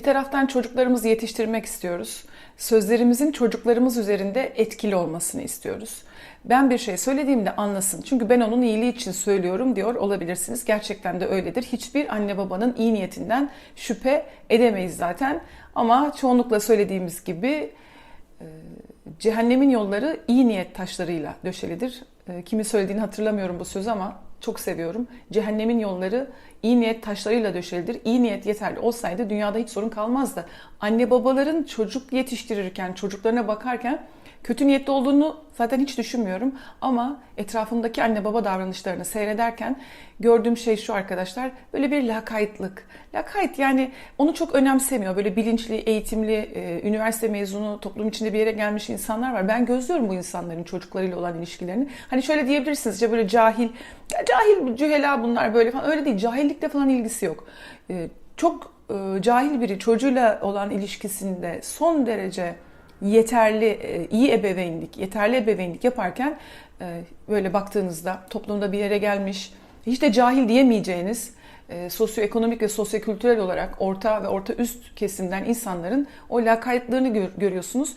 Bir taraftan çocuklarımızı yetiştirmek istiyoruz. Sözlerimizin çocuklarımız üzerinde etkili olmasını istiyoruz. Ben bir şey söylediğimde anlasın. Çünkü ben onun iyiliği için söylüyorum diyor olabilirsiniz. Gerçekten de öyledir. Hiçbir anne babanın iyi niyetinden şüphe edemeyiz zaten. Ama çoğunlukla söylediğimiz gibi e, cehennemin yolları iyi niyet taşlarıyla döşelidir. E, Kimi söylediğini hatırlamıyorum bu sözü ama çok seviyorum. Cehennemin yolları iyi niyet taşlarıyla döşelidir. İyi niyet yeterli olsaydı dünyada hiç sorun kalmazdı. Anne babaların çocuk yetiştirirken, çocuklarına bakarken kötü niyetli olduğunu zaten hiç düşünmüyorum. Ama etrafımdaki anne baba davranışlarını seyrederken gördüğüm şey şu arkadaşlar. Böyle bir lakaytlık. Lakayt yani onu çok önemsemiyor. Böyle bilinçli, eğitimli, e, üniversite mezunu, toplum içinde bir yere gelmiş insanlar var. Ben gözlüyorum bu insanların çocuklarıyla olan ilişkilerini. Hani şöyle diyebilirsiniz işte böyle cahil, cahil cühela bunlar böyle falan. Öyle değil. Cahillikle falan ilgisi yok. E, çok e, cahil biri çocuğuyla olan ilişkisinde son derece yeterli, e, iyi ebeveynlik, yeterli ebeveynlik yaparken e, böyle baktığınızda toplumda bir yere gelmiş, hiç de cahil diyemeyeceğiniz e, sosyoekonomik ve sosyokültürel olarak orta ve orta üst kesimden insanların o lakaytlarını gör, görüyorsunuz.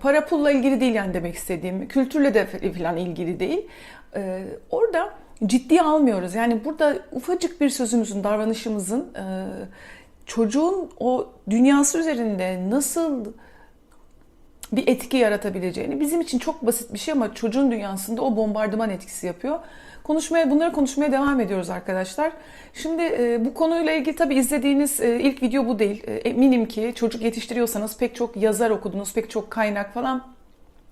Para pulla ilgili değil yani demek istediğim, kültürle de falan ilgili değil. Orada ciddiye almıyoruz. Yani burada ufacık bir sözümüzün, davranışımızın çocuğun o dünyası üzerinde nasıl bir etki yaratabileceğini. Bizim için çok basit bir şey ama çocuğun dünyasında o bombardıman etkisi yapıyor. Konuşmaya, bunları konuşmaya devam ediyoruz arkadaşlar. Şimdi e, bu konuyla ilgili tabii izlediğiniz e, ilk video bu değil. E, eminim ki çocuk yetiştiriyorsanız pek çok yazar okudunuz, pek çok kaynak falan.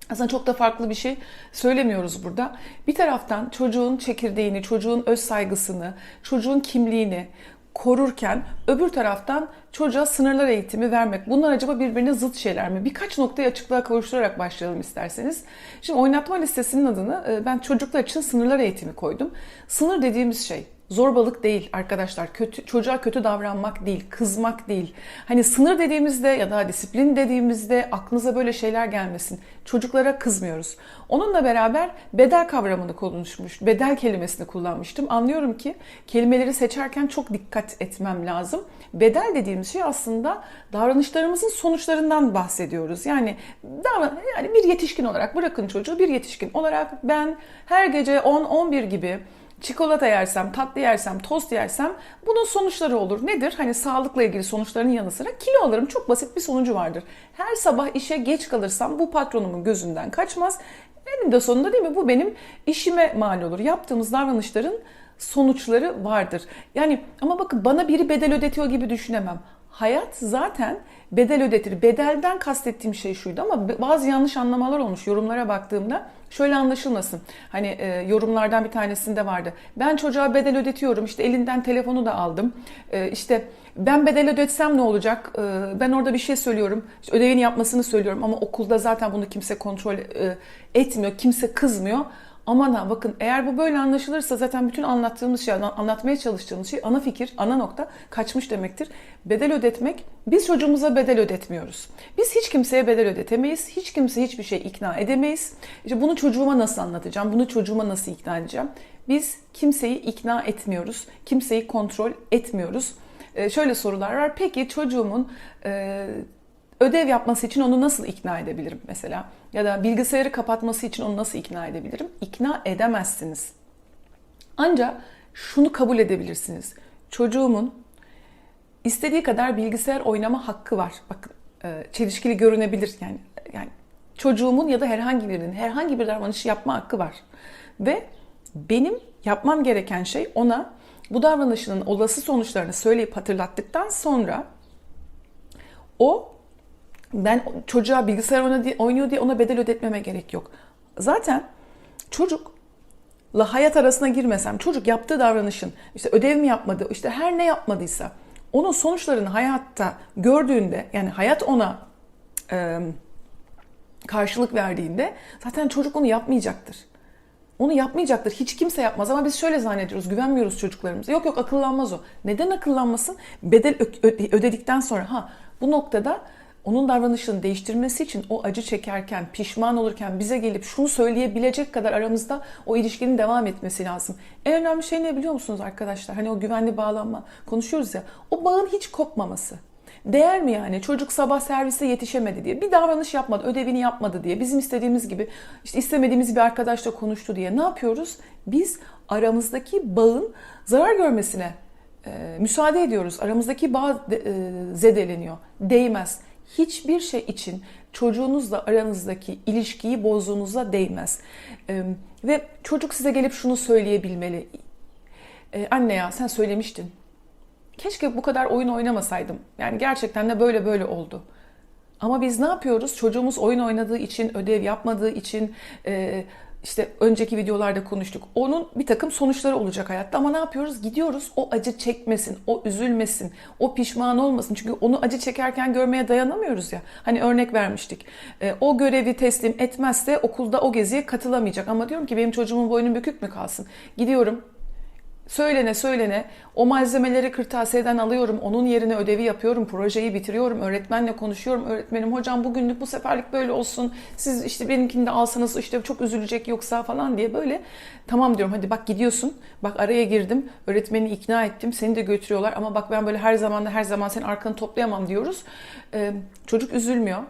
Aslında çok da farklı bir şey söylemiyoruz burada. Bir taraftan çocuğun çekirdeğini, çocuğun öz saygısını, çocuğun kimliğini, korurken öbür taraftan çocuğa sınırlar eğitimi vermek. Bunlar acaba birbirine zıt şeyler mi? Birkaç noktayı açıklığa kavuşturarak başlayalım isterseniz. Şimdi oynatma listesinin adını e, ben çocuklar için sınırlar eğitimi koydum. Sınır dediğimiz şey Zorbalık değil arkadaşlar. Kötü, çocuğa kötü davranmak değil, kızmak değil. Hani sınır dediğimizde ya da disiplin dediğimizde aklınıza böyle şeyler gelmesin. Çocuklara kızmıyoruz. Onunla beraber bedel kavramını konuşmuş, bedel kelimesini kullanmıştım. Anlıyorum ki kelimeleri seçerken çok dikkat etmem lazım. Bedel dediğimiz şey aslında davranışlarımızın sonuçlarından bahsediyoruz. Yani yani bir yetişkin olarak bırakın çocuğu bir yetişkin olarak ben her gece 10-11 gibi çikolata yersem, tatlı yersem, tost yersem bunun sonuçları olur. Nedir? Hani sağlıkla ilgili sonuçların yanı sıra kilo alırım. Çok basit bir sonucu vardır. Her sabah işe geç kalırsam bu patronumun gözünden kaçmaz. Eninde sonunda değil mi? Bu benim işime mal olur. Yaptığımız davranışların sonuçları vardır. Yani ama bakın bana biri bedel ödetiyor gibi düşünemem. Hayat zaten bedel ödetir. Bedelden kastettiğim şey şuydu ama bazı yanlış anlamalar olmuş yorumlara baktığımda. Şöyle anlaşılmasın. Hani e, yorumlardan bir tanesinde vardı. Ben çocuğa bedel ödetiyorum. İşte elinden telefonu da aldım. E, işte ben bedel ödetsem ne olacak? E, ben orada bir şey söylüyorum. İşte ödevini yapmasını söylüyorum ama okulda zaten bunu kimse kontrol e, etmiyor. Kimse kızmıyor. Aman ha bakın eğer bu böyle anlaşılırsa zaten bütün anlattığımız şey, anlatmaya çalıştığımız şey ana fikir, ana nokta kaçmış demektir. Bedel ödetmek, biz çocuğumuza bedel ödetmiyoruz. Biz hiç kimseye bedel ödetemeyiz. Hiç kimse hiçbir şey ikna edemeyiz. İşte bunu çocuğuma nasıl anlatacağım? Bunu çocuğuma nasıl ikna edeceğim? Biz kimseyi ikna etmiyoruz. Kimseyi kontrol etmiyoruz. Ee, şöyle sorular var. Peki çocuğumun e, ödev yapması için onu nasıl ikna edebilirim mesela? Ya da bilgisayarı kapatması için onu nasıl ikna edebilirim? İkna edemezsiniz. Ancak şunu kabul edebilirsiniz. Çocuğumun istediği kadar bilgisayar oynama hakkı var. Bakın e, çelişkili görünebilir yani yani çocuğumun ya da herhangi birinin herhangi bir davranışı yapma hakkı var. Ve benim yapmam gereken şey ona bu davranışının olası sonuçlarını söyleyip hatırlattıktan sonra o ben çocuğa bilgisayar oynuyor diye ona bedel ödetmeme gerek yok. Zaten çocukla hayat arasına girmesem, çocuk yaptığı davranışın, işte ödev mi yapmadı, işte her ne yapmadıysa onun sonuçlarını hayatta gördüğünde, yani hayat ona e, karşılık verdiğinde zaten çocuk onu yapmayacaktır. Onu yapmayacaktır. Hiç kimse yapmaz ama biz şöyle zannediyoruz. Güvenmiyoruz çocuklarımıza. Yok yok akıllanmaz o. Neden akıllanmasın? Bedel ödedikten sonra ha bu noktada onun davranışını değiştirmesi için o acı çekerken, pişman olurken bize gelip şunu söyleyebilecek kadar aramızda o ilişkinin devam etmesi lazım. En önemli şey ne biliyor musunuz arkadaşlar? Hani o güvenli bağlanma konuşuyoruz ya. O bağın hiç kopmaması. Değer mi yani? Çocuk sabah servise yetişemedi diye. Bir davranış yapmadı, ödevini yapmadı diye. Bizim istediğimiz gibi işte istemediğimiz bir arkadaşla konuştu diye. Ne yapıyoruz? Biz aramızdaki bağın zarar görmesine e, müsaade ediyoruz. Aramızdaki bağ e, zedeleniyor. Değmez. Hiçbir şey için çocuğunuzla aranızdaki ilişkiyi bozduğunuza değmez. Ve çocuk size gelip şunu söyleyebilmeli. Anne ya sen söylemiştin. Keşke bu kadar oyun oynamasaydım. Yani gerçekten de böyle böyle oldu. Ama biz ne yapıyoruz? Çocuğumuz oyun oynadığı için, ödev yapmadığı için, e, işte önceki videolarda konuştuk. Onun bir takım sonuçları olacak hayatta ama ne yapıyoruz? Gidiyoruz o acı çekmesin, o üzülmesin, o pişman olmasın. Çünkü onu acı çekerken görmeye dayanamıyoruz ya. Hani örnek vermiştik. E, o görevi teslim etmezse okulda o geziye katılamayacak. Ama diyorum ki benim çocuğumun boynu bükük mü kalsın? Gidiyorum Söylene söylene o malzemeleri kırtasiyeden alıyorum. Onun yerine ödevi yapıyorum. Projeyi bitiriyorum. Öğretmenle konuşuyorum. Öğretmenim hocam bugünlük bu seferlik böyle olsun. Siz işte benimkini de alsanız işte çok üzülecek yoksa falan diye böyle. Tamam diyorum hadi bak gidiyorsun. Bak araya girdim. Öğretmeni ikna ettim. Seni de götürüyorlar. Ama bak ben böyle her zaman da her zaman senin arkanı toplayamam diyoruz. Ee, çocuk üzülmüyor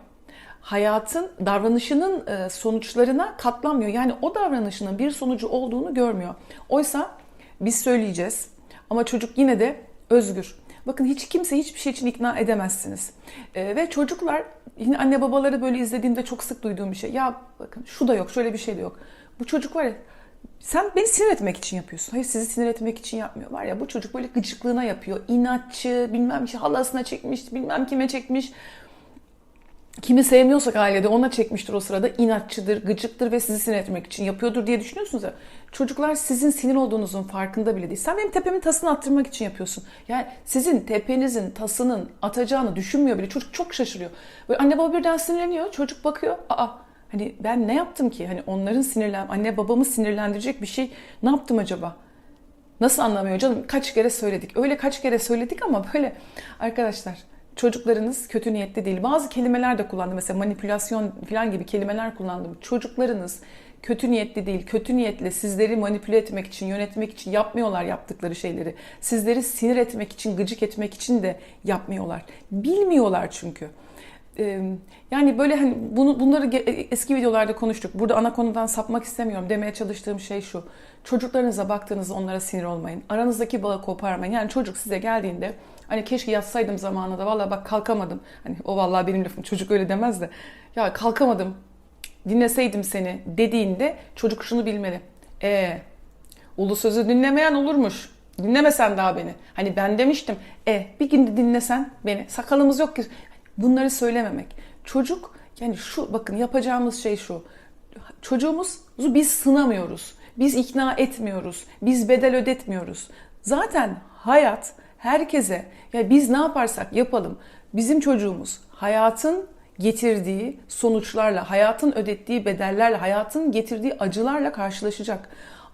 hayatın davranışının sonuçlarına katlanmıyor. Yani o davranışının bir sonucu olduğunu görmüyor. Oysa biz söyleyeceğiz ama çocuk yine de özgür. Bakın hiç kimse hiçbir şey için ikna edemezsiniz. Ee, ve çocuklar yine anne babaları böyle izlediğimde çok sık duyduğum bir şey. Ya bakın şu da yok, şöyle bir şey de yok. Bu çocuk var ya sen beni sinir etmek için yapıyorsun. Hayır sizi sinir etmek için yapmıyor. Var ya bu çocuk böyle gıcıklığına yapıyor. İnatçı, bilmem şey halasına çekmiş, bilmem kime çekmiş. Kimi sevmiyorsak ailede ona çekmiştir o sırada. inatçıdır, gıcıktır ve sizi sinir etmek için yapıyordur diye düşünüyorsunuz ya. Çocuklar sizin sinir olduğunuzun farkında bile değil. Sen benim tepemin tasını attırmak için yapıyorsun. Yani sizin tepenizin tasının atacağını düşünmüyor bile. Çocuk çok şaşırıyor. Böyle anne baba birden sinirleniyor. Çocuk bakıyor. Aa hani ben ne yaptım ki? Hani onların sinirlen, anne babamı sinirlendirecek bir şey ne yaptım acaba? Nasıl anlamıyor canım? Kaç kere söyledik. Öyle kaç kere söyledik ama böyle arkadaşlar çocuklarınız kötü niyetli değil. Bazı kelimeler de kullandım. Mesela manipülasyon falan gibi kelimeler kullandım. Çocuklarınız kötü niyetli değil. Kötü niyetle sizleri manipüle etmek için, yönetmek için yapmıyorlar yaptıkları şeyleri. Sizleri sinir etmek için, gıcık etmek için de yapmıyorlar. Bilmiyorlar çünkü. Yani böyle hani bunu bunları eski videolarda konuştuk. Burada ana konudan sapmak istemiyorum. Demeye çalıştığım şey şu. Çocuklarınıza baktığınızda onlara sinir olmayın. Aranızdaki bağı koparmayın. Yani çocuk size geldiğinde Hani keşke yatsaydım zamanında. Valla bak kalkamadım. Hani o vallahi benim lafım. Çocuk öyle demez de. Ya kalkamadım. Dinleseydim seni dediğinde çocuk şunu bilmeli. E ulu sözü dinlemeyen olurmuş. Dinlemesen daha beni. Hani ben demiştim. E bir gün de dinlesen beni. Sakalımız yok ki. Bunları söylememek. Çocuk yani şu bakın yapacağımız şey şu. Çocuğumuzu biz sınamıyoruz. Biz ikna etmiyoruz. Biz bedel ödetmiyoruz. Zaten hayat herkese ya biz ne yaparsak yapalım bizim çocuğumuz hayatın getirdiği sonuçlarla, hayatın ödettiği bedellerle, hayatın getirdiği acılarla karşılaşacak.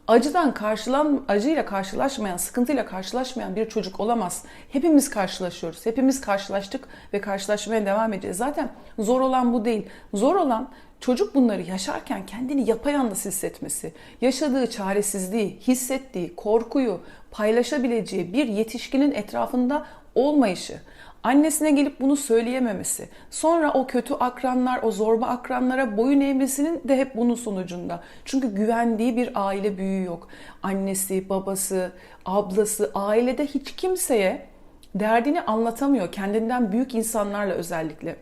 Acıdan karşılan, acıyla karşılaşmayan, sıkıntıyla karşılaşmayan bir çocuk olamaz. Hepimiz karşılaşıyoruz. Hepimiz karşılaştık ve karşılaşmaya devam edeceğiz. Zaten zor olan bu değil. Zor olan çocuk bunları yaşarken kendini yapayalnız hissetmesi, yaşadığı çaresizliği, hissettiği korkuyu paylaşabileceği bir yetişkinin etrafında olmayışı annesine gelip bunu söyleyememesi, sonra o kötü akranlar, o zorba akranlara boyun eğmesinin de hep bunun sonucunda. Çünkü güvendiği bir aile büyüğü yok. Annesi, babası, ablası, ailede hiç kimseye derdini anlatamıyor. Kendinden büyük insanlarla özellikle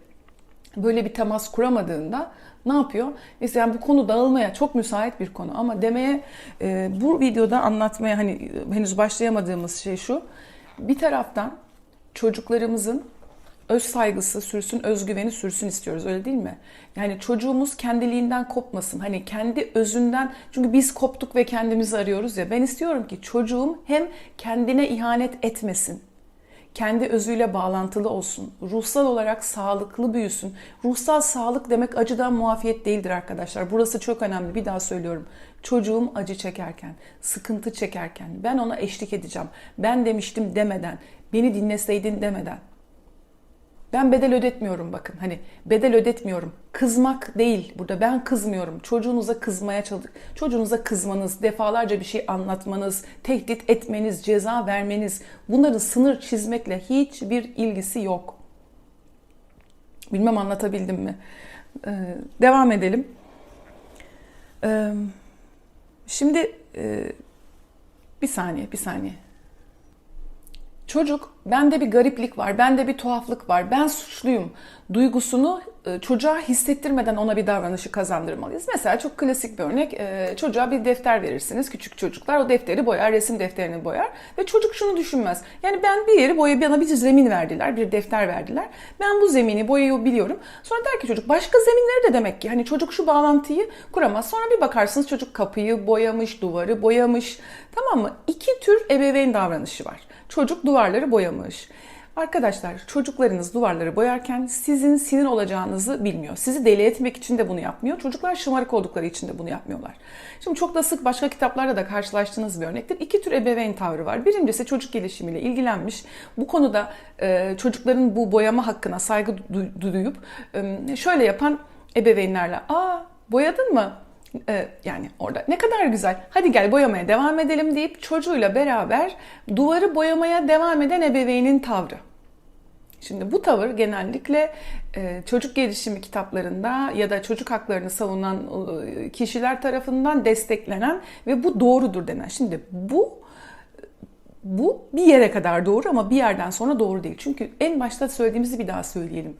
böyle bir temas kuramadığında ne yapıyor? Neyse yani bu konu dağılmaya çok müsait bir konu ama demeye e, bu videoda anlatmaya hani henüz başlayamadığımız şey şu. Bir taraftan çocuklarımızın öz saygısı sürsün, özgüveni sürsün istiyoruz öyle değil mi? Yani çocuğumuz kendiliğinden kopmasın. Hani kendi özünden çünkü biz koptuk ve kendimizi arıyoruz ya. Ben istiyorum ki çocuğum hem kendine ihanet etmesin kendi özüyle bağlantılı olsun. Ruhsal olarak sağlıklı büyüsün. Ruhsal sağlık demek acıdan muafiyet değildir arkadaşlar. Burası çok önemli. Bir daha söylüyorum. Çocuğum acı çekerken, sıkıntı çekerken ben ona eşlik edeceğim. Ben demiştim demeden, beni dinleseydin demeden. Ben bedel ödetmiyorum bakın. Hani bedel ödetmiyorum. Kızmak değil burada. Ben kızmıyorum. Çocuğunuza kızmaya çalış. Çocuğunuza kızmanız, defalarca bir şey anlatmanız, tehdit etmeniz, ceza vermeniz bunların sınır çizmekle hiçbir ilgisi yok. Bilmem anlatabildim mi? Ee, devam edelim. Ee, şimdi e, bir saniye, bir saniye. Çocuk, bende bir gariplik var, bende bir tuhaflık var, ben suçluyum duygusunu e, çocuğa hissettirmeden ona bir davranışı kazandırmalıyız. Mesela çok klasik bir örnek, e, çocuğa bir defter verirsiniz, küçük çocuklar o defteri boyar, resim defterini boyar ve çocuk şunu düşünmez. Yani ben bir yeri boya, bana bir zemin verdiler, bir defter verdiler. Ben bu zemini boyayı biliyorum. Sonra der ki çocuk başka zeminleri de demek ki. Hani çocuk şu bağlantıyı kuramaz. Sonra bir bakarsınız çocuk kapıyı boyamış, duvarı boyamış. Tamam mı? İki tür ebeveyn davranışı var. Çocuk duvarları boyamış. Arkadaşlar çocuklarınız duvarları boyarken sizin sinir olacağınızı bilmiyor. Sizi deli etmek için de bunu yapmıyor. Çocuklar şımarık oldukları için de bunu yapmıyorlar. Şimdi çok da sık başka kitaplarda da karşılaştığınız bir örnektir. İki tür ebeveyn tavrı var. Birincisi çocuk gelişimiyle ilgilenmiş. Bu konuda e, çocukların bu boyama hakkına saygı duyup e, şöyle yapan ebeveynlerle ''Aa boyadın mı?'' Ee, yani orada ne kadar güzel hadi gel boyamaya devam edelim deyip çocuğuyla beraber duvarı boyamaya devam eden ebeveynin tavrı. Şimdi bu tavır genellikle e, çocuk gelişimi kitaplarında ya da çocuk haklarını savunan e, kişiler tarafından desteklenen ve bu doğrudur denen. Şimdi bu bu bir yere kadar doğru ama bir yerden sonra doğru değil. Çünkü en başta söylediğimizi bir daha söyleyelim.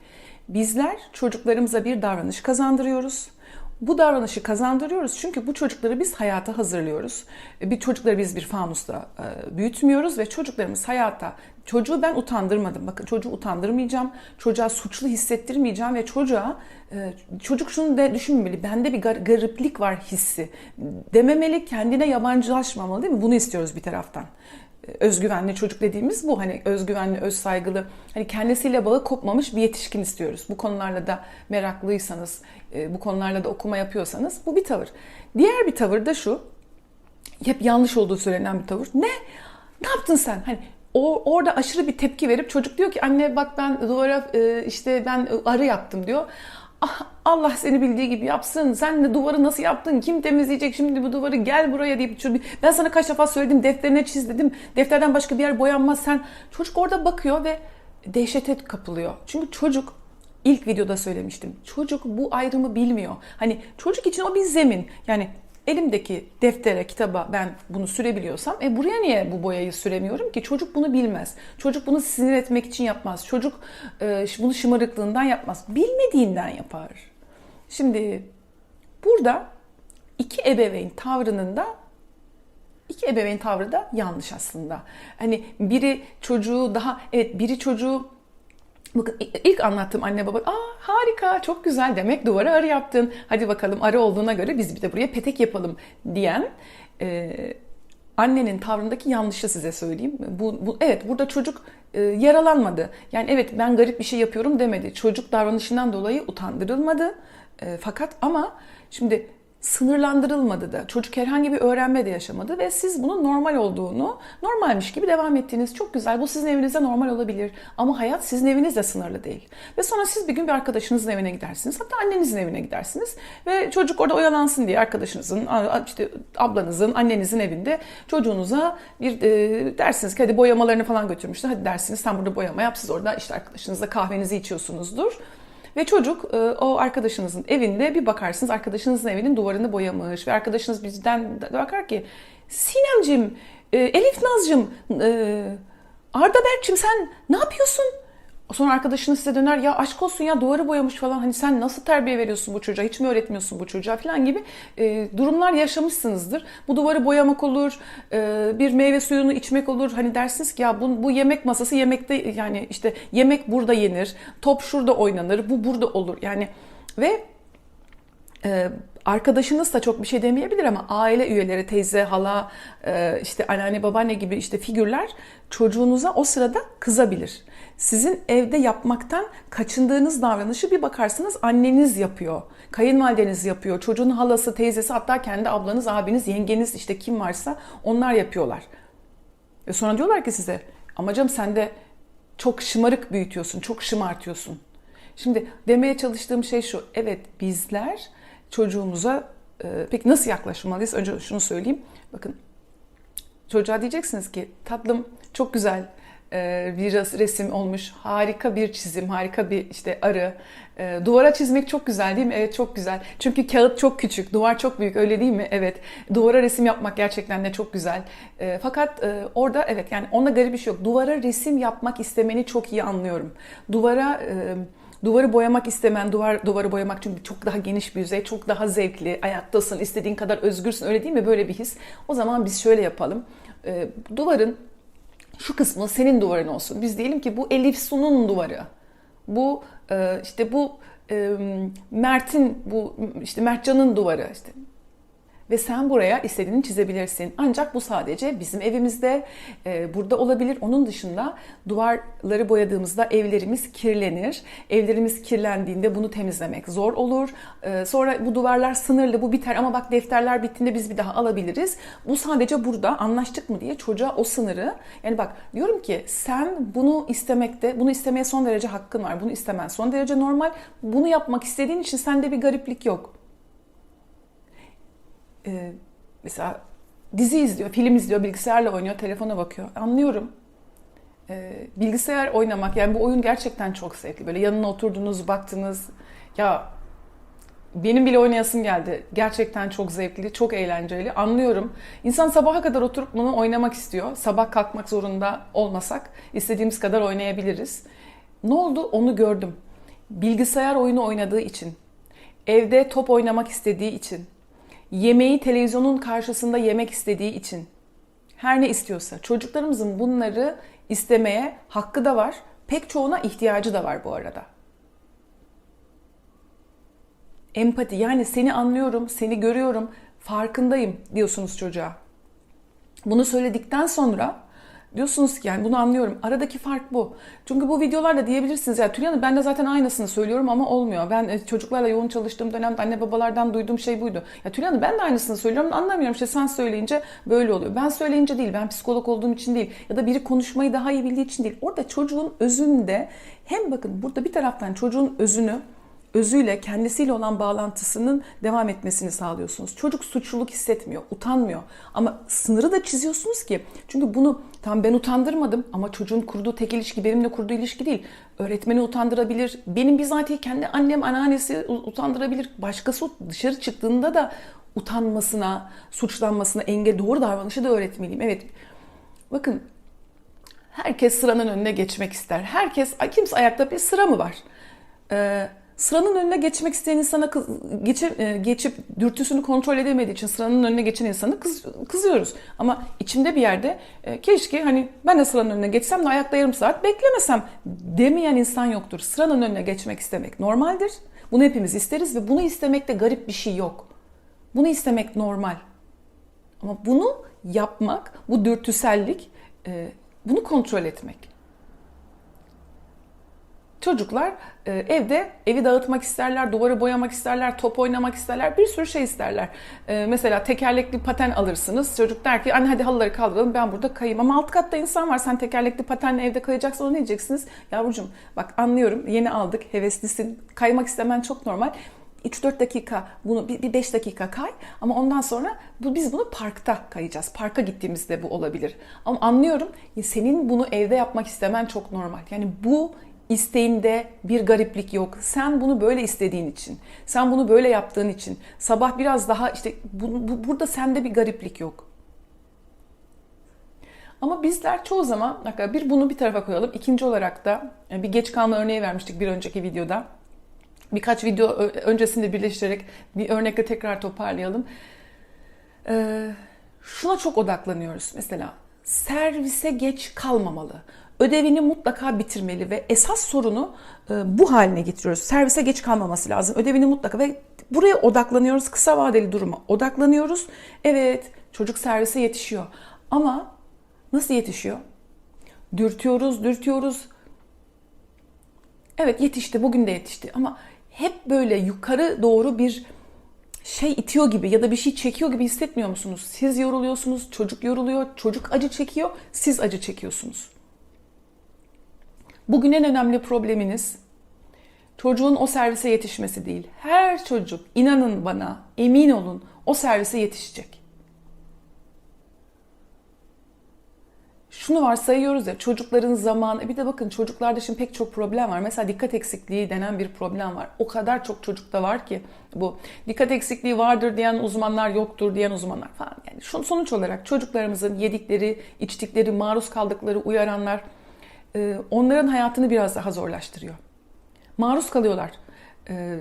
Bizler çocuklarımıza bir davranış kazandırıyoruz bu davranışı kazandırıyoruz çünkü bu çocukları biz hayata hazırlıyoruz. E, bir çocukları biz bir fanusta e, büyütmüyoruz ve çocuklarımız hayata çocuğu ben utandırmadım. Bakın çocuğu utandırmayacağım. Çocuğa suçlu hissettirmeyeceğim ve çocuğa e, çocuk şunu da düşünmemeli. Bende bir gar- gariplik var hissi. Dememeli, kendine yabancılaşmamalı değil mi? Bunu istiyoruz bir taraftan özgüvenli çocuk dediğimiz bu. Hani özgüvenli, öz saygılı, hani kendisiyle bağı kopmamış bir yetişkin istiyoruz. Bu konularla da meraklıysanız, e, bu konularla da okuma yapıyorsanız bu bir tavır. Diğer bir tavır da şu. Hep yanlış olduğu söylenen bir tavır. Ne? Ne yaptın sen? Hani orada aşırı bir tepki verip çocuk diyor ki anne bak ben duvara e, işte ben arı yaptım diyor. Ah, Allah seni bildiği gibi yapsın. Sen de duvarı nasıl yaptın? Kim temizleyecek şimdi bu duvarı? Gel buraya deyip ben sana kaç defa söyledim defterine çiz dedim. Defterden başka bir yer boyanmaz. Sen çocuk orada bakıyor ve dehşete kapılıyor. Çünkü çocuk ilk videoda söylemiştim. Çocuk bu ayrımı bilmiyor. Hani çocuk için o bir zemin. Yani elimdeki deftere, kitaba ben bunu sürebiliyorsam e buraya niye bu boyayı süremiyorum ki? Çocuk bunu bilmez. Çocuk bunu sinir etmek için yapmaz. Çocuk e, bunu şımarıklığından yapmaz. Bilmediğinden yapar. Şimdi burada iki ebeveyn tavrının da iki ebeveyn tavrı da yanlış aslında. Hani biri çocuğu daha evet biri çocuğu Bakın ilk anlattığım anne baba, aa harika, çok güzel demek duvara arı yaptın. Hadi bakalım arı olduğuna göre biz bir de buraya petek yapalım diyen e, annenin tavrındaki yanlışı size söyleyeyim. Bu, bu evet burada çocuk e, yaralanmadı. Yani evet ben garip bir şey yapıyorum demedi. Çocuk davranışından dolayı utandırılmadı. E, fakat ama şimdi sınırlandırılmadı da. Çocuk herhangi bir öğrenme de yaşamadı ve siz bunun normal olduğunu, normalmiş gibi devam ettiğiniz çok güzel. Bu sizin evinizde normal olabilir ama hayat sizin evinizde sınırlı değil. Ve sonra siz bir gün bir arkadaşınızın evine gidersiniz. Hatta annenizin evine gidersiniz ve çocuk orada oyalansın diye arkadaşınızın, işte ablanızın, annenizin evinde çocuğunuza bir e, dersiniz ki hadi boyamalarını falan götürmüştür. Hadi dersiniz sen burada boyama yap siz orada işte arkadaşınızla kahvenizi içiyorsunuzdur. Ve çocuk e, o arkadaşınızın evinde bir bakarsınız arkadaşınızın evinin duvarını boyamış ve arkadaşınız bizden bakar ki Sinemcim, e, Elif Nazcım, e, Arda Berk'cim sen ne yapıyorsun? Sonra arkadaşınız size döner ya aşk olsun ya duvarı boyamış falan hani sen nasıl terbiye veriyorsun bu çocuğa hiç mi öğretmiyorsun bu çocuğa falan gibi e, durumlar yaşamışsınızdır. Bu duvarı boyamak olur, e, bir meyve suyunu içmek olur. Hani dersiniz ki ya bu, bu yemek masası yemekte yani işte yemek burada yenir, top şurada oynanır, bu burada olur. Yani ve e, arkadaşınız da çok bir şey demeyebilir ama aile üyeleri, teyze, hala, e, işte anneanne, babaanne gibi işte figürler çocuğunuza o sırada kızabilir. Sizin evde yapmaktan kaçındığınız davranışı bir bakarsınız anneniz yapıyor. Kayınvalideniz yapıyor. Çocuğun halası, teyzesi hatta kendi ablanız, abiniz, yengeniz işte kim varsa onlar yapıyorlar. Ve sonra diyorlar ki size ama canım sen de çok şımarık büyütüyorsun, çok şımartıyorsun. Şimdi demeye çalıştığım şey şu. Evet bizler çocuğumuza e, peki nasıl yaklaşmalıyız? Önce şunu söyleyeyim. Bakın çocuğa diyeceksiniz ki tatlım çok güzel bir res- resim olmuş. Harika bir çizim, harika bir işte arı. E, duvara çizmek çok güzel değil mi? Evet çok güzel. Çünkü kağıt çok küçük, duvar çok büyük öyle değil mi? Evet. Duvara resim yapmak gerçekten de çok güzel. E, fakat e, orada evet yani onda garip bir şey yok. Duvara resim yapmak istemeni çok iyi anlıyorum. Duvara e, Duvarı boyamak istemen, duvar duvarı boyamak çünkü çok daha geniş bir yüzey, çok daha zevkli, ayaktasın, istediğin kadar özgürsün öyle değil mi? Böyle bir his. O zaman biz şöyle yapalım. Duvarın şu kısmı senin duvarın olsun. Biz diyelim ki bu Elif Su'nun duvarı. Bu e, işte bu e, Mert'in bu işte Mertcan'ın duvarı işte ve sen buraya istediğini çizebilirsin. Ancak bu sadece bizim evimizde e, burada olabilir. Onun dışında duvarları boyadığımızda evlerimiz kirlenir. Evlerimiz kirlendiğinde bunu temizlemek zor olur. E, sonra bu duvarlar sınırlı, bu biter ama bak defterler bittiğinde biz bir daha alabiliriz. Bu sadece burada anlaştık mı diye çocuğa o sınırı yani bak diyorum ki sen bunu istemekte, bunu istemeye son derece hakkın var. Bunu istemen son derece normal. Bunu yapmak istediğin için sende bir gariplik yok e, mesela dizi izliyor, film izliyor, bilgisayarla oynuyor, telefona bakıyor. Anlıyorum. E, bilgisayar oynamak, yani bu oyun gerçekten çok zevkli. Böyle yanına oturdunuz, baktınız. Ya benim bile oynayasım geldi. Gerçekten çok zevkli, çok eğlenceli. Anlıyorum. İnsan sabaha kadar oturup bunu oynamak istiyor. Sabah kalkmak zorunda olmasak istediğimiz kadar oynayabiliriz. Ne oldu? Onu gördüm. Bilgisayar oyunu oynadığı için, evde top oynamak istediği için, yemeği televizyonun karşısında yemek istediği için her ne istiyorsa çocuklarımızın bunları istemeye hakkı da var. Pek çoğuna ihtiyacı da var bu arada. Empati yani seni anlıyorum, seni görüyorum, farkındayım diyorsunuz çocuğa. Bunu söyledikten sonra Diyorsunuz ki yani bunu anlıyorum. Aradaki fark bu. Çünkü bu videolarda diyebilirsiniz ya Tülay Hanım ben de zaten aynısını söylüyorum ama olmuyor. Ben e, çocuklarla yoğun çalıştığım dönemde anne babalardan duyduğum şey buydu. Ya Tülay Hanım ben de aynısını söylüyorum anlamıyorum. İşte sen söyleyince böyle oluyor. Ben söyleyince değil, ben psikolog olduğum için değil ya da biri konuşmayı daha iyi bildiği için değil. Orada çocuğun özünde hem bakın burada bir taraftan çocuğun özünü özüyle, kendisiyle olan bağlantısının devam etmesini sağlıyorsunuz. Çocuk suçluluk hissetmiyor, utanmıyor. Ama sınırı da çiziyorsunuz ki. Çünkü bunu tam ben utandırmadım ama çocuğun kurduğu tek ilişki benimle kurduğu ilişki değil. Öğretmeni utandırabilir. Benim bizatihi kendi annem, anneannesi utandırabilir. Başkası dışarı çıktığında da utanmasına, suçlanmasına, engel doğru davranışı da öğretmeliyim. Evet. Bakın herkes sıranın önüne geçmek ister. Herkes, kimse ayakta bir sıra mı var? Ee, Sıranın önüne geçmek isteyen insana kız, geçip, e, geçip dürtüsünü kontrol edemediği için sıranın önüne geçen insanı kız, kızıyoruz. Ama içimde bir yerde e, keşke hani ben de sıranın önüne geçsem de ayakta yarım saat beklemesem demeyen insan yoktur. Sıranın önüne geçmek istemek normaldir. Bunu hepimiz isteriz ve bunu istemekte garip bir şey yok. Bunu istemek normal. Ama bunu yapmak, bu dürtüsellik, e, bunu kontrol etmek. Çocuklar e, evde evi dağıtmak isterler, duvarı boyamak isterler, top oynamak isterler, bir sürü şey isterler. E, mesela tekerlekli paten alırsınız. Çocuk der ki anne hadi halıları kaldıralım ben burada kayayım. Ama alt katta insan var sen tekerlekli patenle evde kayacaksın ona ne diyeceksiniz? Yavrucuğum bak anlıyorum yeni aldık heveslisin kaymak istemen çok normal. 3-4 dakika bunu bir 5 dakika kay ama ondan sonra bu biz bunu parkta kayacağız. Parka gittiğimizde bu olabilir. Ama anlıyorum senin bunu evde yapmak istemen çok normal. Yani bu isteğinde bir gariplik yok. Sen bunu böyle istediğin için, sen bunu böyle yaptığın için, sabah biraz daha işte bu, bu, burada sende bir gariplik yok. Ama bizler çoğu zaman, bir bunu bir tarafa koyalım. İkinci olarak da e, bir geç kalma örneği vermiştik bir önceki videoda. Birkaç video öncesinde birleştirerek bir örnekle tekrar toparlayalım. Ee, şuna çok odaklanıyoruz. Mesela servise geç kalmamalı ödevini mutlaka bitirmeli ve esas sorunu e, bu haline getiriyoruz. Servise geç kalmaması lazım. Ödevini mutlaka ve buraya odaklanıyoruz. Kısa vadeli duruma odaklanıyoruz. Evet çocuk servise yetişiyor. Ama nasıl yetişiyor? Dürtüyoruz, dürtüyoruz. Evet yetişti, bugün de yetişti ama hep böyle yukarı doğru bir şey itiyor gibi ya da bir şey çekiyor gibi hissetmiyor musunuz? Siz yoruluyorsunuz, çocuk yoruluyor, çocuk acı çekiyor, siz acı çekiyorsunuz. Bugün en önemli probleminiz çocuğun o servise yetişmesi değil. Her çocuk inanın bana, emin olun o servise yetişecek. şunu varsayıyoruz ya çocukların zamanı bir de bakın çocuklarda şimdi pek çok problem var. Mesela dikkat eksikliği denen bir problem var. O kadar çok çocukta var ki bu dikkat eksikliği vardır diyen uzmanlar yoktur diyen uzmanlar falan. Yani sonuç olarak çocuklarımızın yedikleri, içtikleri, maruz kaldıkları uyaranlar e, onların hayatını biraz daha zorlaştırıyor. Maruz kalıyorlar. E,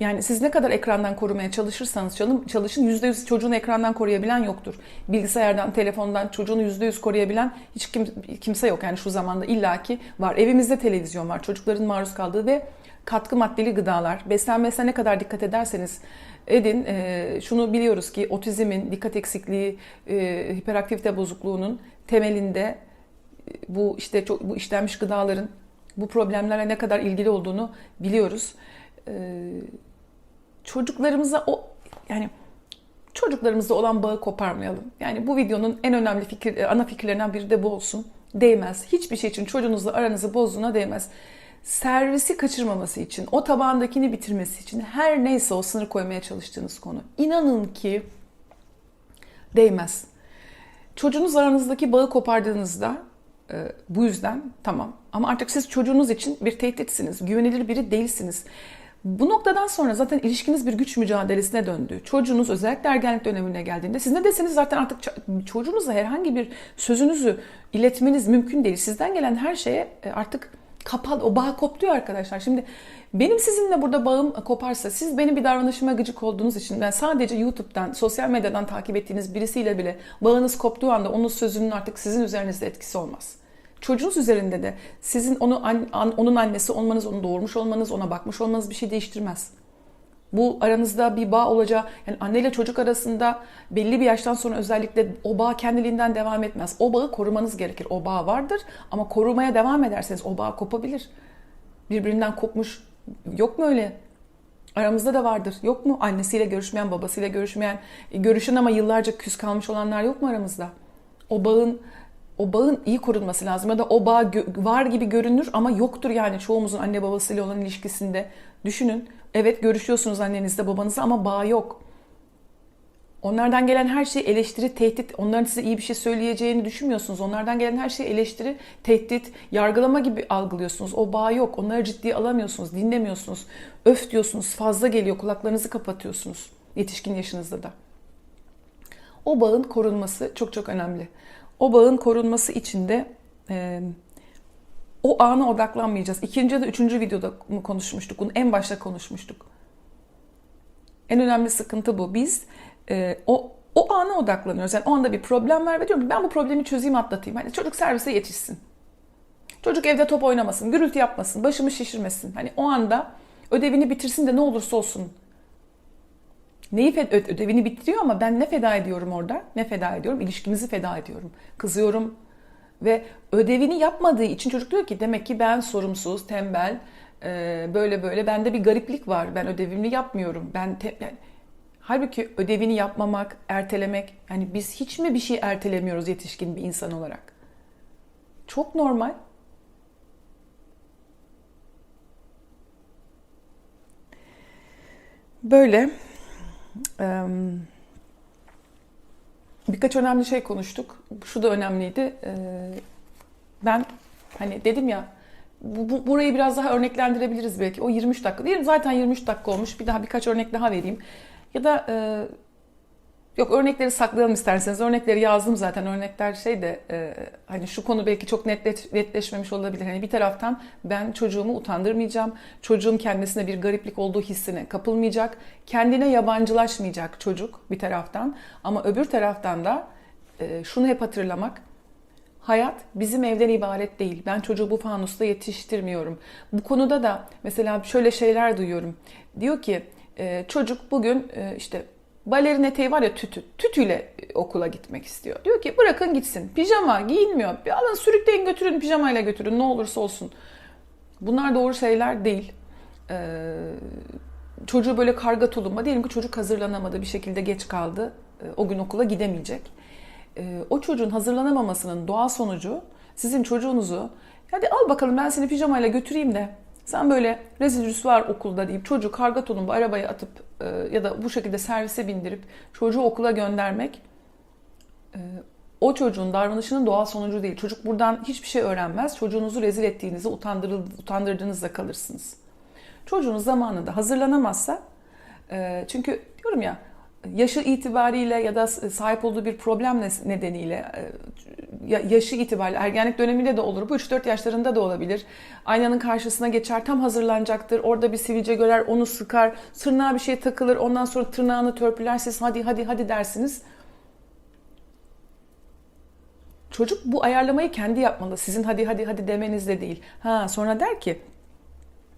yani siz ne kadar ekrandan korumaya çalışırsanız çalışın %100 çocuğunu ekrandan koruyabilen yoktur. Bilgisayardan, telefondan çocuğunu %100 koruyabilen hiç kim, kimse yok. Yani şu zamanda illaki var. Evimizde televizyon var. Çocukların maruz kaldığı ve katkı maddeli gıdalar. Beslenmesine ne kadar dikkat ederseniz edin. E, şunu biliyoruz ki otizmin, dikkat eksikliği, e, hiperaktivite bozukluğunun temelinde bu işte çok, bu işlenmiş gıdaların bu problemlerle ne kadar ilgili olduğunu biliyoruz. Ee, çocuklarımıza o yani çocuklarımızla olan bağı koparmayalım. Yani bu videonun en önemli fikir, ana fikirlerinden biri de bu olsun. Değmez. Hiçbir şey için çocuğunuzla aranızı bozduğuna değmez. Servisi kaçırmaması için, o tabağındakini bitirmesi için her neyse o sınır koymaya çalıştığınız konu. İnanın ki değmez. Çocuğunuz aranızdaki bağı kopardığınızda e, bu yüzden tamam. Ama artık siz çocuğunuz için bir tehditsiniz. Güvenilir biri değilsiniz. Bu noktadan sonra zaten ilişkiniz bir güç mücadelesine döndü. Çocuğunuz özellikle ergenlik dönemine geldiğinde siz ne deseniz zaten artık çocuğunuza herhangi bir sözünüzü iletmeniz mümkün değil. Sizden gelen her şeye e, artık kapalı, o bağ koptu arkadaşlar. Şimdi benim sizinle burada bağım koparsa, siz benim bir davranışıma gıcık olduğunuz için, ben sadece YouTube'dan, sosyal medyadan takip ettiğiniz birisiyle bile bağınız koptuğu anda onun sözünün artık sizin üzerinizde etkisi olmaz. Çocuğunuz üzerinde de sizin onu onun annesi olmanız, onu doğurmuş olmanız, ona bakmış olmanız bir şey değiştirmez. Bu aranızda bir bağ olacağı, yani anne ile çocuk arasında belli bir yaştan sonra özellikle o bağ kendiliğinden devam etmez. O bağı korumanız gerekir. O bağ vardır ama korumaya devam ederseniz o bağ kopabilir. Birbirinden kopmuş yok mu öyle? Aramızda da vardır. Yok mu? Annesiyle görüşmeyen, babasıyla görüşmeyen, görüşen ama yıllarca küs kalmış olanlar yok mu aramızda? O bağın o bağın iyi korunması lazım ya da o bağ var gibi görünür ama yoktur yani çoğumuzun anne babasıyla olan ilişkisinde. Düşünün evet görüşüyorsunuz annenizle babanızla ama bağ yok. Onlardan gelen her şey eleştiri, tehdit. Onların size iyi bir şey söyleyeceğini düşünmüyorsunuz. Onlardan gelen her şey eleştiri, tehdit, yargılama gibi algılıyorsunuz. O bağ yok. Onları ciddiye alamıyorsunuz, dinlemiyorsunuz. Öf diyorsunuz, fazla geliyor, kulaklarınızı kapatıyorsunuz. Yetişkin yaşınızda da. O bağın korunması çok çok önemli. O bağın korunması için de e, o ana odaklanmayacağız. İkinci ya da üçüncü videoda mı konuşmuştuk? Bunu en başta konuşmuştuk. En önemli sıkıntı bu. Biz e, o o ana odaklanıyoruz. Yani o anda bir problem var ve diyorum ki ben bu problemi çözeyim atlatayım. Hani çocuk servise yetişsin. Çocuk evde top oynamasın, gürültü yapmasın, başımı şişirmesin. Hani o anda ödevini bitirsin de ne olursa olsun. Neyi ödevini bitiriyor ama ben ne feda ediyorum orada? Ne feda ediyorum? İlişkimizi feda ediyorum. Kızıyorum ve ödevini yapmadığı için çocuk diyor ki demek ki ben sorumsuz, tembel, böyle böyle bende bir gariplik var. Ben ödevimi yapmıyorum. Ben te- halbuki ödevini yapmamak, ertelemek yani biz hiç mi bir şey ertelemiyoruz yetişkin bir insan olarak? Çok normal. Böyle birkaç önemli şey konuştuk. Şu da önemliydi. Ben hani dedim ya bu, bu, burayı biraz daha örneklendirebiliriz belki. O 23 dakika. Diyelim zaten 23 dakika olmuş. Bir daha birkaç örnek daha vereyim. Ya da Yok örnekleri saklayalım isterseniz. Örnekleri yazdım zaten. Örnekler şey de e, hani şu konu belki çok netleş, netleşmemiş olabilir. Hani bir taraftan ben çocuğumu utandırmayacağım. Çocuğum kendisine bir gariplik olduğu hissine kapılmayacak. Kendine yabancılaşmayacak çocuk bir taraftan. Ama öbür taraftan da e, şunu hep hatırlamak. Hayat bizim evden ibaret değil. Ben çocuğu bu fanusta yetiştirmiyorum. Bu konuda da mesela şöyle şeyler duyuyorum. Diyor ki e, çocuk bugün e, işte balerin eteği var ya tütü. Tütüyle okula gitmek istiyor. Diyor ki bırakın gitsin. Pijama giyinmiyor. Bir alın sürükleyin götürün pijamayla götürün ne olursa olsun. Bunlar doğru şeyler değil. Ee, çocuğu böyle karga tulumba. Diyelim ki çocuk hazırlanamadı bir şekilde geç kaldı. Ee, o gün okula gidemeyecek. Ee, o çocuğun hazırlanamamasının doğal sonucu sizin çocuğunuzu hadi al bakalım ben seni pijamayla götüreyim de sen böyle rezil rüsvar okulda deyip çocuğu karga tulumba arabaya atıp e, ya da bu şekilde servise bindirip çocuğu okula göndermek e, o çocuğun davranışının doğal sonucu değil. Çocuk buradan hiçbir şey öğrenmez. Çocuğunuzu rezil ettiğinizi, utandırdığınızda kalırsınız. Çocuğunuz zamanında hazırlanamazsa, e, çünkü diyorum ya, yaşı itibariyle ya da sahip olduğu bir problem nedeniyle, e, ya- yaşı itibariyle ergenlik döneminde de olur. Bu 3-4 yaşlarında da olabilir. Aynanın karşısına geçer, tam hazırlanacaktır. Orada bir sivilce görer, onu sıkar. Tırnağa bir şey takılır. Ondan sonra tırnağını törpüler. Siz hadi hadi hadi dersiniz. Çocuk bu ayarlamayı kendi yapmalı. Sizin hadi hadi hadi demenizle değil. Ha sonra der ki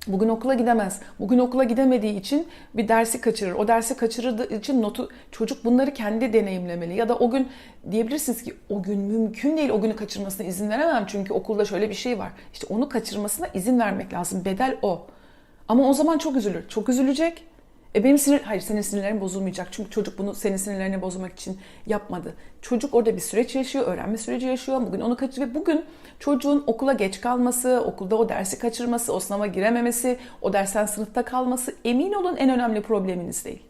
Bugün okula gidemez. Bugün okula gidemediği için bir dersi kaçırır. O dersi kaçırdığı için notu çocuk bunları kendi deneyimlemeli. Ya da o gün diyebilirsiniz ki o gün mümkün değil o günü kaçırmasına izin veremem çünkü okulda şöyle bir şey var. İşte onu kaçırmasına izin vermek lazım. Bedel o. Ama o zaman çok üzülür. Çok üzülecek. E benim sinir, hayır senin sinirlerin bozulmayacak. Çünkü çocuk bunu senin sinirlerini bozmak için yapmadı. Çocuk orada bir süreç yaşıyor, öğrenme süreci yaşıyor. Bugün onu kaçırıyor. Bugün çocuğun okula geç kalması, okulda o dersi kaçırması, o sınava girememesi, o dersten sınıfta kalması emin olun en önemli probleminiz değil.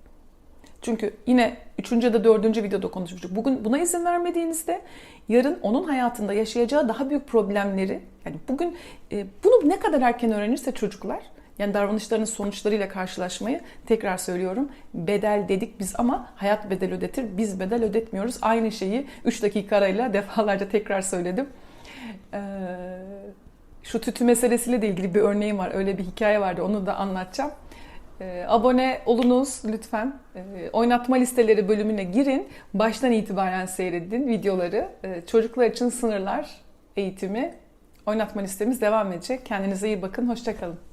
Çünkü yine üçüncü ya da dördüncü videoda konuşmuştuk. Bugün buna izin vermediğinizde yarın onun hayatında yaşayacağı daha büyük problemleri, yani bugün e, bunu ne kadar erken öğrenirse çocuklar, yani davranışlarının sonuçlarıyla karşılaşmayı tekrar söylüyorum. Bedel dedik biz ama hayat bedel ödetir. Biz bedel ödetmiyoruz. Aynı şeyi 3 dakika arayla defalarca tekrar söyledim. Ee, şu tütü meselesiyle de ilgili bir örneğim var. Öyle bir hikaye vardı. Onu da anlatacağım. Ee, abone olunuz lütfen. Ee, oynatma listeleri bölümüne girin. Baştan itibaren seyredin videoları. Çocuklar için sınırlar eğitimi. Oynatma listemiz devam edecek. Kendinize iyi bakın. Hoşçakalın.